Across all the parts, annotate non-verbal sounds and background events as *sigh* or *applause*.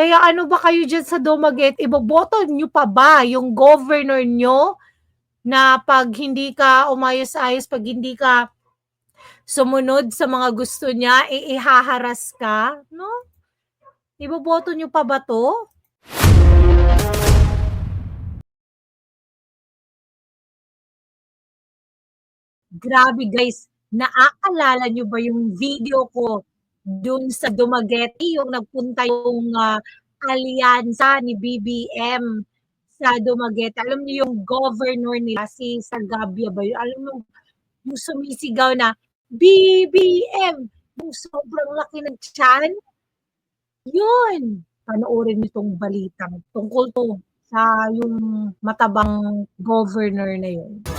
Kaya ano ba kayo dyan sa Dumaguete, iboboto nyo pa ba yung governor nyo na pag hindi ka umayos-ayos, pag hindi ka sumunod sa mga gusto niya, eh, ihaharas ka, no? Iboboto nyo pa ba to? Grabe guys, naaalala nyo ba yung video ko dun sa Dumaguete, yung nagpunta yung, ah, alyansa ni BBM sa Dumaguete. Alam niyo yung governor nila si Sagabia ba yun? Alam mo yung sumisigaw na, BBM! Yung sobrang laki ng tiyan. Yun! Panoorin niyo 'tong balitang tungkol 'to sa yung matabang governor na yun.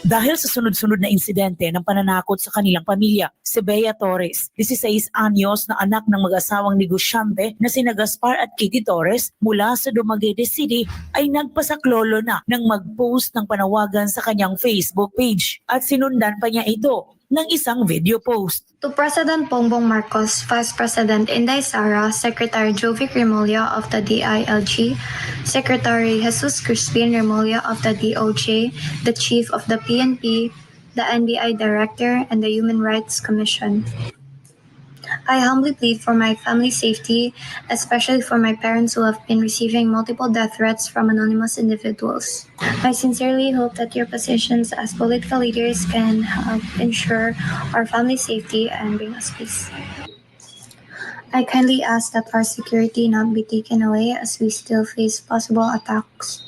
Dahil sa sunod-sunod na insidente ng pananakot sa kanilang pamilya, si Bea Torres, 16 anyos na anak ng mag-asawang negosyante na sina Gaspar at Kitty Torres mula sa Dumaguete City ay nagpasaklolo na ng mag-post ng panawagan sa kanyang Facebook page. At sinundan pa niya ito ng isang video post. To President Bongbong Marcos, Vice President Inday Sara, Secretary Jovic Remulla of the DILG, Secretary Jesus Crispin Remulla of the DOJ, the Chief of the PNP, the NBI Director, and the Human Rights Commission. I humbly plead for my family's safety, especially for my parents who have been receiving multiple death threats from anonymous individuals. I sincerely hope that your positions as political leaders can help ensure our family's safety and bring us peace. I kindly ask that our security not be taken away as we still face possible attacks.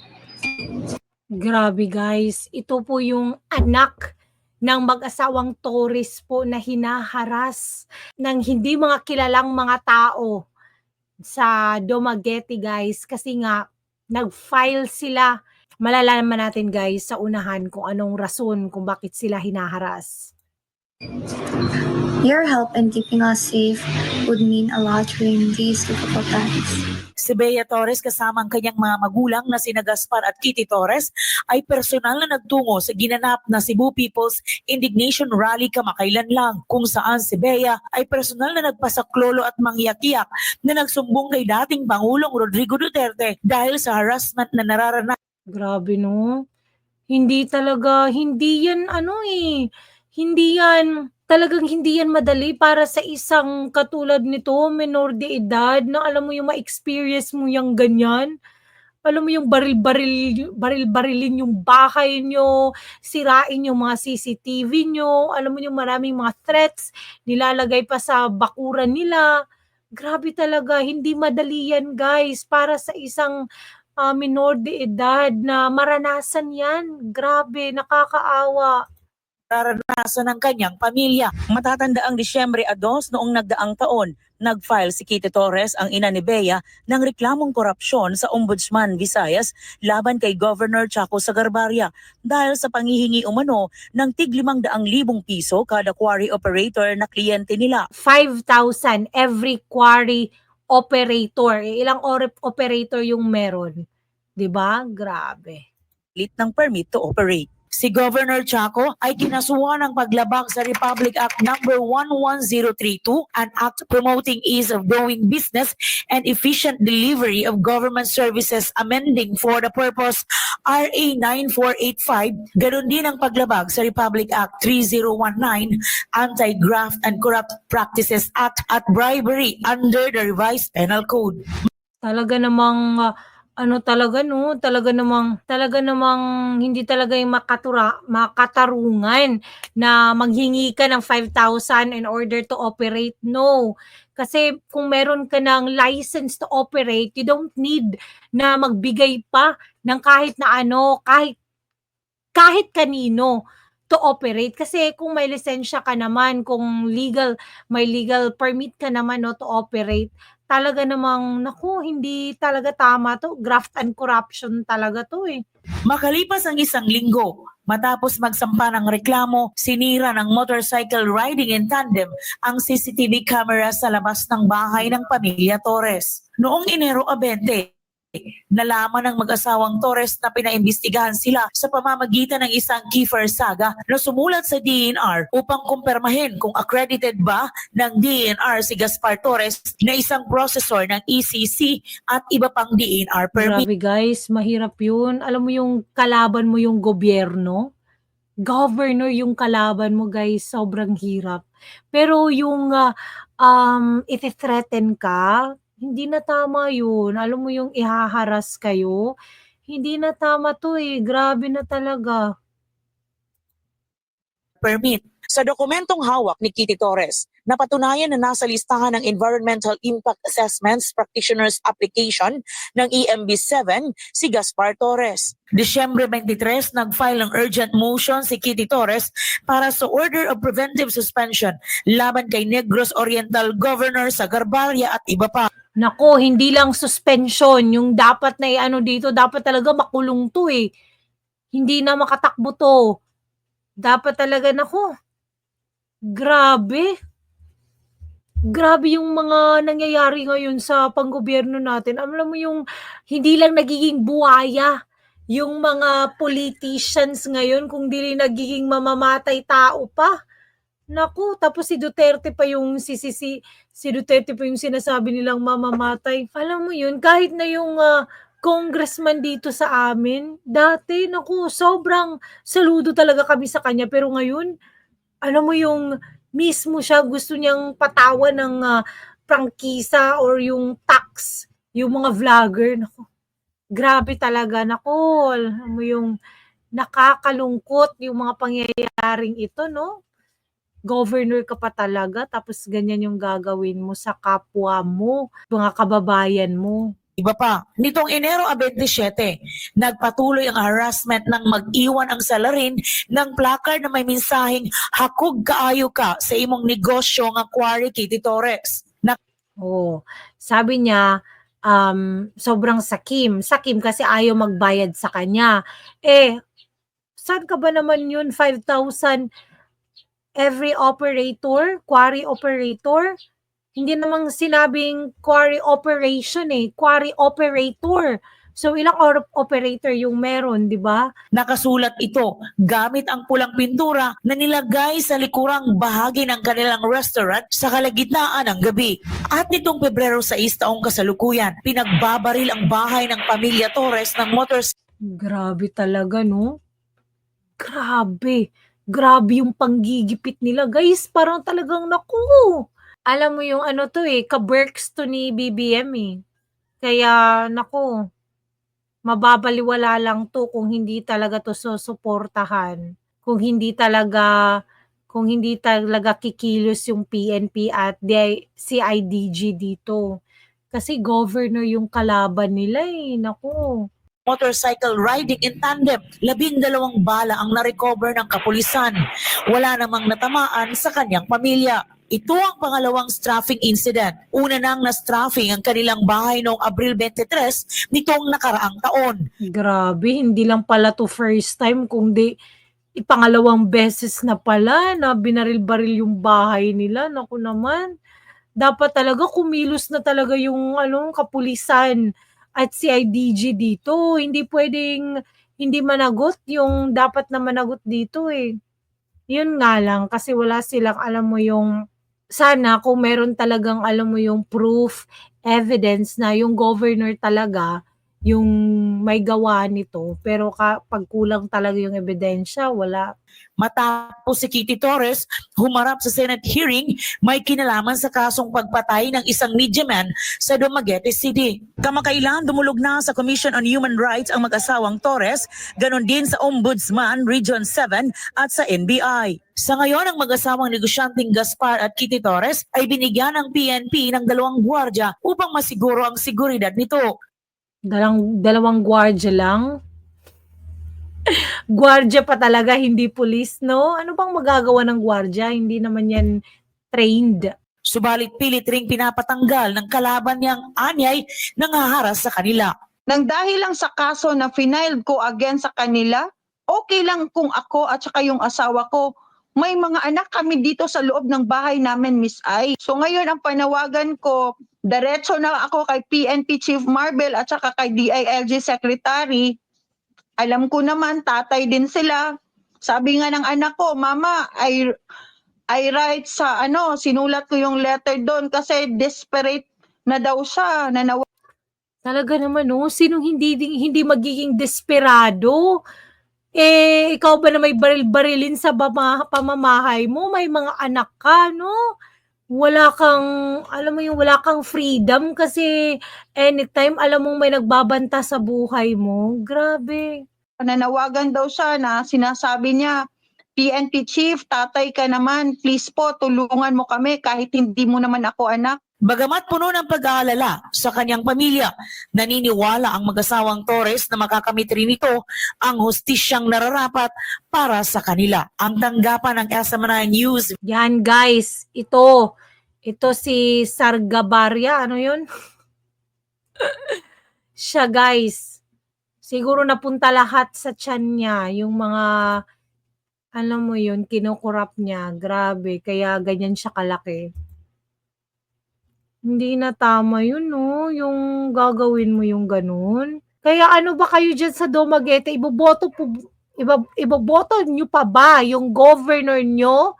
Grabe guys, ito po yung anak ng mag-asawang Torres po na hinaharas ng hindi mga kilalang mga tao sa Dumaguete guys kasi nga nag-file sila. Malalaman natin guys sa unahan kung anong rason kung bakit sila hinaharas. Your help in keeping us safe would mean a lot during these difficult times. Si Bea Torres kasama ang kanyang mga magulang na sina Gaspar at Kitty Torres ay personal na nagtungo sa ginanap na Cebu People's Indignation Rally kamakailan lang kung saan si Bea ay personal na nagpasaklolo at mangyak-iyak na nagsumbong kay dating Pangulong Rodrigo Duterte dahil sa harassment na nararanasan Grabe no. Hindi talaga, hindi yan ano eh, hindi yan, talagang hindi yan madali para sa isang katulad nito, menor de edad, na alam mo yung ma-experience mo yung ganyan. Alam mo yung baril-baril, baril-barilin yung bahay nyo, sirain yung mga CCTV nyo, alam mo yung maraming mga threats, nilalagay pa sa bakuran nila. Grabe talaga, hindi madali yan guys, para sa isang ah, minor de edad na maranasan yan. Grabe, nakakaawa. Nararanasan ng kanyang pamilya. Matatanda ang Disyembre 2 noong nagdaang taon, nag-file si Kitty Torres, ang ina ni Bea, ng reklamong korupsyon sa Ombudsman Visayas laban kay Governor Chaco Sagarbaria dahil sa pangihingi umano ng tig 500,000 piso kada quarry operator na kliyente nila. 5,000 every quarry operator. Eh, Ilang or- operator yung meron? 'Di ba? Grabe. lit ng permit to operate. Si Governor Chaco ay kinasuhan ng paglabag sa Republic Act No. 11032, an act promoting ease of doing business and efficient delivery of government services amending for the purpose RA 9485. Ganon din ang paglabag sa Republic Act 3019, Anti-Graft and Corrupt Practices Act at bribery under the revised penal code. Talaga namang ah, ano talaga no, talaga namang talaga namang hindi talaga yung makatura, makatarungan na maghingi ka ng 5,000 in order to operate. No. Kasi kung meron ka ng license to operate, you don't need na magbigay pa ng kahit na ano, kahit kahit kanino to operate kasi kung may lisensya ka naman, kung legal may legal permit ka naman no to operate, talaga namang naku, hindi talaga tama 'to, graft and corruption talaga 'to, eh. Makalipas ang isang linggo, matapos magsampa ng reklamo, sinira ng motorcycle riding in tandem ang CCTV camera sa labas ng bahay ng pamilya Torres. Noong Enero 20, Nalaman ng mag-asawang Torres na pinaimbestigahan sila sa pamamagitan ng isang Kiefer Saga na sumulat sa DNR upang kumpirmahin kung accredited ba ng DNR si Gaspar Torres na isang processor ng ECC at iba pang DNR permit. Grabe guys, mahirap yun. Alam mo yung kalaban mo yung gobyerno? Governor yung kalaban mo guys, sobrang hirap. Pero yung ah, um, iti-threaten ka, hindi na tama yun. Alam mo yung ihaharas kayo, hindi na tama to eh. Grabe na talaga. permit. Sa dokumentong hawak ni Kitty Torres, napatunayan na nasa listahan ng Environmental Impact Assessments Practitioners Application ng EMB7 si Gaspar Torres. Disyembre 23, nag-file ng urgent motion si Kitty Torres para sa Order of Preventive Suspension laban kay Negros Oriental Governor sa Garbaria at iba pa. Nako, hindi lang suspension. Yung dapat na ano dito, dapat talaga makulong to eh. Hindi na makatakbo to. Dapat talaga, nako. Grabe. Grabe yung mga nangyayari ngayon sa panggobyerno natin. Alam mo yung hindi lang nagiging buhaya yung mga politicians ngayon kung di rin nagiging mamamatay tao pa. Naku, tapos si Duterte pa yung si, si, Duterte pa yung sinasabi nilang mamamatay. Alam mo yun, kahit na yung ah, congressman dito sa amin, dati, naku, sobrang saludo talaga kami sa kanya. Pero ngayon, alam mo yung mismo siya gusto niyang patawan ng ah, prangkisa or yung tax, yung mga vlogger. Naku, grabe talaga. Naku, alam mo yung nakakalungkot yung mga pangyayaring ito, no? Governor ka pa talaga tapos ganyan yung gagawin mo sa kapwa mo, mga kababayan mo. Iba pa, nitong Enero 27, nagpatuloy ang harassment ng mag-iwan ang salarin ng placard na may mensaheng hakog kaayo ka sa imong negosyo nga quarry Kitty Torres. Na Oh, sabi niya um sobrang sakim. Sakim kasi ayaw magbayad sa kanya. Eh saan ka ba naman yun 5,000 every operator, quarry operator? Hindi namang sinabing quarry operation eh, quarry operator. So ilang or- operator yung meron, di ba? nakasulat ito gamit ang pulang pintura na nilagay sa likurang bahagi ng kanilang restaurant sa kalagitnaan ng gabi. At nitong Pebrero 6 taong kasalukuyan, pinagbabaril ang bahay ng pamilya Torres ng motorcycle Grabe talaga, no? Grabe. Grabe yung panggigipit nila. Guys, parang talagang naku. Alam mo yung ano to eh, ka-works to ni BBM eh. Kaya, naku, mababaliwala lang to kung hindi talaga to susuportahan. Kung hindi talaga kung hindi talaga kikilos yung PNP at CIDG dito. Kasi governor yung kalaban nila eh. Naku. Motorcycle riding in tandem. Labing dalawang bala ang narecover ng kapulisan. Wala namang natamaan sa kanyang pamilya. Ito ang pangalawang strafing incident. Una nang na-strafing ang kanilang bahay noong Abril 23 nitong nakaraang taon. Grabe, hindi lang pala to first time, kundi ipangalawang beses na pala na binaril-baril yung bahay nila. Naku naman, dapat talaga kumilos na talaga yung ano, kapulisan at CIDG dito. Hindi pwedeng hindi managot yung dapat na managot dito eh. Yun nga lang, kasi wala silang alam mo yung sana kung meron talagang alam mo yung proof, evidence na yung governor talaga yung may gawa nito. Pero kapag kulang talaga yung ebidensya, wala. Matapos si Kitty Torres humarap sa Senate hearing, may kinalaman sa kasong pagpatay ng isang media man sa Dumaguete City. Kamakailan dumulog na sa Commission on Human Rights ang mag-asawang Torres, ganon din sa Ombudsman Region 7 at sa NBI. Sa ngayon, ang mag-asawang negosyanteng Gaspar at Kitty Torres ay binigyan ng PNP ng dalawang gwardya upang masiguro ang seguridad nito. Dalang, dalawang gwardya lang. *laughs* gwardya pa talaga, hindi police, no? Ano bang magagawa ng gwardya? Hindi naman yan trained. Subalit pilit ring pinapatanggal ng kalaban niyang anyay nang haharas sa kanila. nang dahil lang sa kaso na finailed ko against sa kanila, okay lang kung ako at saka yung asawa ko, may mga anak kami dito sa loob ng bahay namin, Miss Ai. So ngayon ang panawagan ko diretso na ako kay PNP Chief Marvel at saka kay DILG Secretary. Alam ko naman, tatay din sila. Sabi nga ng anak ko, Mama, I, I write sa ano, sinulat ko yung letter doon kasi desperate na daw siya, na nawa- Talaga naman, no? Sinong hindi, hindi magiging desperado? Eh, ikaw ba na may baril-barilin sa bama, pamamahay mo? May mga anak ka, no? Wala kang, alam mo yung wala kang freedom kasi anytime alam mong may nagbabanta sa buhay mo. Grabe. nanawagan daw siya na sinasabi niya, PNP Chief, tatay ka naman, please po, tulungan mo kami kahit hindi mo naman ako anak. Bagamat puno ng pag-aalala sa kanyang pamilya, naniniwala ang mag-asawang Torres na makakamit rin ito ang hostisyang nararapat para sa kanila. Ang tanggapan ng SMNI News Yan guys, ito. Ito si Sargabarya, ano yun? *laughs* Siya guys. Siguro napunta lahat sa tiyan niya, yung mga, alam mo yun, kinukurap niya. Grabe, kaya ganyan siya kalaki. Hindi na tama yun, no? Yung gagawin mo yung ganun. Kaya ano ba kayo dyan sa Dumaguete? Iboboto po, iba, iboboto nyo pa ba yung governor nyo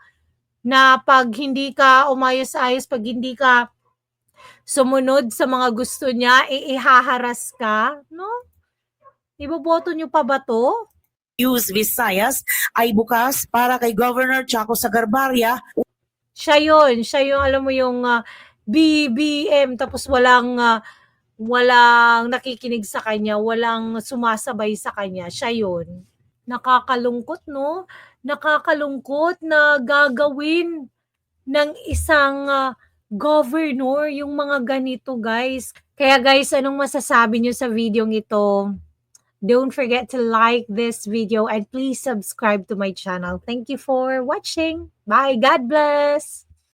na pag hindi ka umayos-ayos, pag hindi ka sumunod sa mga gusto niya, eh, ihaharas ka, no? Iboboto nyo pa ba to? News Visayas ay bukas para kay Governor Chaco Sagarbarya Siya yun. Siya yung, alam mo yung ah, BBM, tapos walang, ah, walang nakikinig sa kanya, walang sumasabay sa kanya. Siya yun. Nakakalungkot, no? Nakakalungkot na gagawin ng isang ah, governor yung mga ganito, guys. Kaya guys, anong masasabi nyo sa video ito? Don't forget to like this video and please subscribe to my channel. Thank you for watching. Bye. God bless.